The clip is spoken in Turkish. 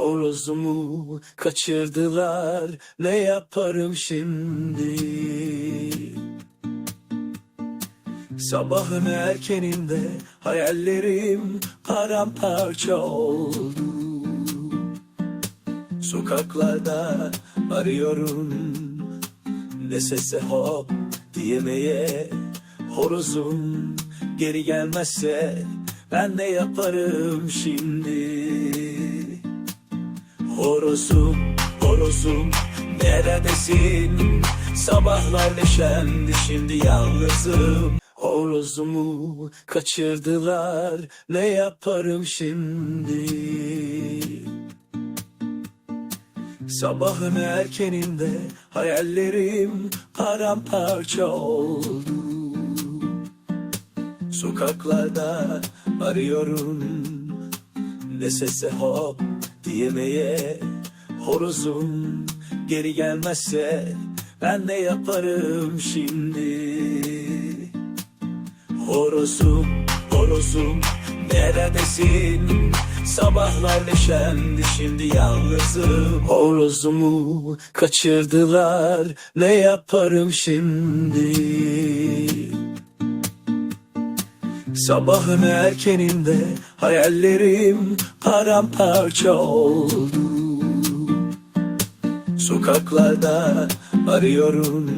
Horozumu kaçırdılar. Ne yaparım şimdi? Sabahın erkeninde hayallerim paramparça oldu. Sokaklarda arıyorum ne sese hop diyemeye. Horozum geri gelmezse ben ne yaparım şimdi Horozum, horozum neredesin? Sabahlar neşendi şimdi yalnızım Horozumu kaçırdılar ne yaparım şimdi? Sabahın erkeninde hayallerim paramparça oldu Sokaklarda arıyorum ne sese hop diyemeye Horozum geri gelmezse ben ne yaparım şimdi Horozum, horozum neredesin? Sabahlar neşendi şimdi yalnızım Horozumu kaçırdılar ne yaparım şimdi? Sabahın erkeninde hayallerim paramparça oldu. Sokaklarda arıyorum